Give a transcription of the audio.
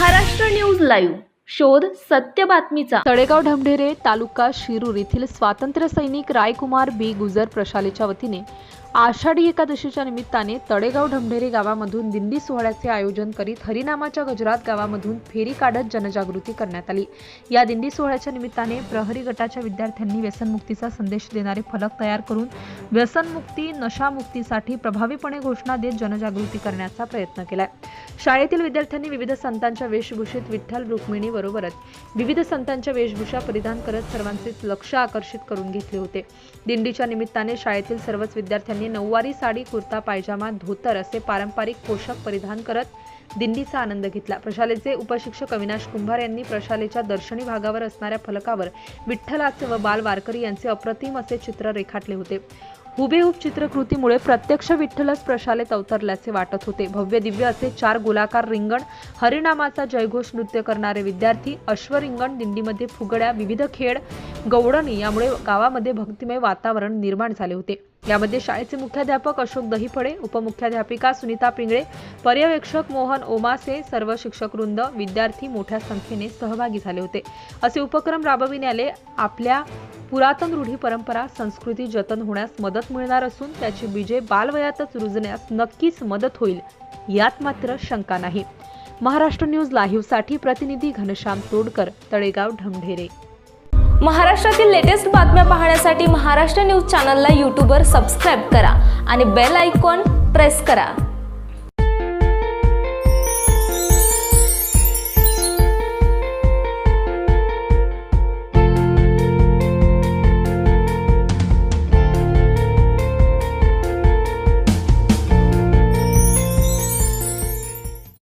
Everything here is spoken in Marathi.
Maharashtra news live. शोध सत्य बातमीचा. तळेगाव ढमढेरे तालुका शिरूर येथील स्वातंत्र्य सैनिक रायकुमार बी. गुजर प्रशालेच्या वतीने आषाढी एकादशीच्या निमित्ताने तडेगाव ढमढेरी गावामधून दिंडी सोहळ्याचे आयोजन करीत हरिनामाच्या गजरात गावामधून फेरी काढत जनजागृती करण्यात आली. या दिंडी सोहळ्याच्या निमित्ताने प्रहरी गटाच्या विद्यार्थ्यांनी व्यसनमुक्तीचा संदेश देणारे फलक तयार करून व्यसनमुक्ती नशामुक्तीसाठी प्रभावीपणे घोषणा देत जनजागृती करण्याचा प्रयत्न केलाय. शाळेतील विद्यार्थ्यांनी विविध संतांच्या वेशभूषेत विठ्ठल रुक्मिणीबरोबरच विविध संतांच्या वेशभूषा परिधान करत सर्वांचे लक्ष आकर्षित करून घेतले होते. दिंडीच्या निमित्ताने शाळेतील सर्वच विद्यार्थ्यांनी नऊवारी साडी कुर्ता पायजामा धोतर असे पारंपरिक पोशाख परिधान करत दिंडीचा आनंद घेतला. प्रशालेचे उपशिक्षक अविनाश कुंभार यांनी प्रशालेच्या दर्शनी भागावर असणाऱ्या फलकावर विठ्ठलाचे व बाल वारकरी यांचे अप्रतिम असे चित्र रेखाटले होते. हुबेहूब चित्रकृतीमुळे प्रत्यक्ष विठ्ठलच प्रशालेत अवतरल्याचे वाटत होते. भव्य दिव्य असे चार गोलाकार रिंगण हरिनामाचा जयघोष नृत्य करणारे विद्यार्थी अश्वरिंगण दिंडीमध्ये फुगड्या विविध खेळ गौडणी यामुळे गावामध्ये भक्तिमय वातावरण निर्माण झाले होते. यामध्ये शाळेचे मुख्याध्यापक अशोक दहिफळे उपमुख्याध्यापिका सुनीता पिंगळे पर्यवेक्षक मोहन ओमासे सर्व शिक्षक वृंद विद्यार्थी मोठ्या संख्येने सहभागी झाले होते. असे उपक्रम राबविण्याले आपल्या पुरातन रूढी परंपरा संस्कृती जतन होण्यास मदत मिळणार असून त्याची बीजे बालवयातच रुजण्यास नक्कीच मदत होईल यात मात्र शंका नाही. महाराष्ट्र न्यूज लाईव्हसाठी प्रतिनिधी घनश्याम तोडकर तळेगाव ढमढेरे. महाराष्ट्रातील लेटेस्ट बातम्या पाहण्यासाठी महाराष्ट्र न्यूज चॅनलला यूट्यूबवर सबस्क्राईब करा आणि बेल आयकॉन प्रेस करा.